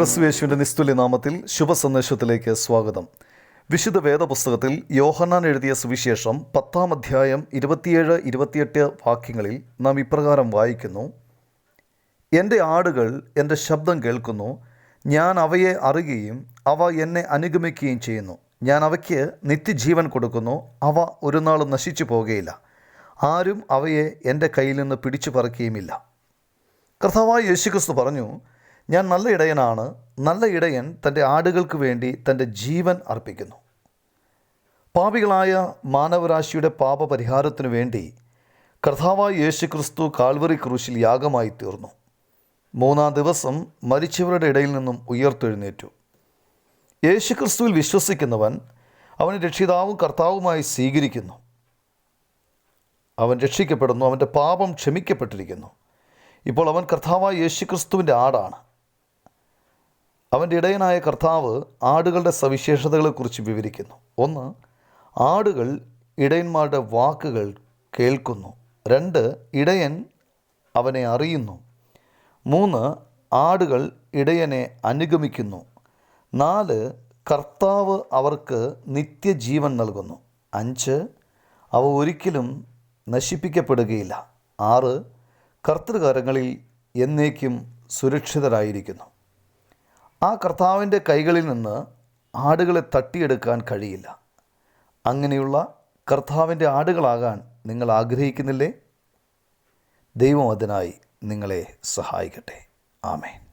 ക്രിസ്തുയേശുവിന്റെ നിസ്തുല്യ നാമത്തിൽ ശുഭസന്ദേശത്തിലേക്ക് സ്വാഗതം. വിശുദ്ധ വേദപുസ്തകത്തിൽ യോഹന്നാൻ എഴുതിയ സുവിശേഷം പത്താം അധ്യായം ഇരുപത്തിയേഴ് ഇരുപത്തിയെട്ട് വാക്യങ്ങളിൽ നാം ഇപ്രകാരം വായിക്കുന്നു. എന്റെ ആടുകൾ എന്റെ ശബ്ദം കേൾക്കുന്നു. ഞാൻ അവയെ അറിയുകയും അവ എന്നെ അനുഗമിക്കുകയും ചെയ്യുന്നു. ഞാൻ അവയ്ക്ക് നിത്യജീവൻ കൊടുക്കുന്നു. അവ ഒരു നാളും നശിച്ചു പോകുകയില്ല. ആരും അവയെ എന്റെ കയ്യിൽ നിന്ന് പിടിച്ചു പറിക്കുകയുമില്ല. കർത്താവായ യേശുക്രിസ്തു പറഞ്ഞു ഞാൻ നല്ല ഇടയനാണ്. നല്ല ഇടയൻ തന്റെ ആടുകൾക്ക് വേണ്ടി തന്റെ ജീവൻ അർപ്പിക്കുന്നു. പാപികളായ മാനവരാശിയുടെ പാപപരിഹാരത്തിനു വേണ്ടി കർത്താവായ യേശു ക്രിസ്തു കാൽവറി ക്രൂശിൽ യാഗമായി തീർന്നു. മൂന്നാം ദിവസം മരിച്ചവരുടെ ഇടയിൽ നിന്നും ഉയർത്തെഴുന്നേറ്റു. യേശു ക്രിസ്തുവിൽ വിശ്വസിക്കുന്നവൻ അവനെ രക്ഷിതാവും കർത്താവുമായി സ്വീകരിക്കുന്നു. അവൻ രക്ഷിക്കപ്പെടുന്നു അവന്റെ പാപം ക്ഷമിക്കപ്പെട്ടിരിക്കുന്നു. ഇപ്പോൾ അവൻ കർത്താവായ യേശു ക്രിസ്തുവിന്റെ ആടാണ്. അവന്റെ ഇടയനായ കർത്താവ് ആടുകളുടെ സവിശേഷതകളെക്കുറിച്ച് വിവരിക്കുന്നു. ഒന്ന് ആടുകൾ ഇടയന്മാരുടെ വാക്കുകൾ കേൾക്കുന്നു. രണ്ട് ഇടയൻ അവനെ അറിയുന്നു. മൂന്ന് ആടുകൾ ഇടയനെ അനുഗമിക്കുന്നു. നാല് കർത്താവ് അവർക്ക് നിത്യജീവൻ നൽകുന്നു. അഞ്ച് അവ ഒരിക്കലും നശിപ്പിക്കപ്പെടുകയില്ല. ആറ് കർത്തൃകാരങ്ങളിൽ എന്നേക്കും സുരക്ഷിതരായിരിക്കുന്നു. ആ കർത്താവിന്റെ കൈകളിൽ നിന്ന് ആടുകളെ തട്ടിയെടുക്കാൻ കഴിയില്ല. അങ്ങനെയുള്ള കർത്താവിന്റെ ആടുകളാകാൻ നിങ്ങൾ ആഗ്രഹിക്കുന്നില്ലേ? ദൈവം അതിനായി നിങ്ങളെ സഹായിക്കട്ടെ. ആമേൻ.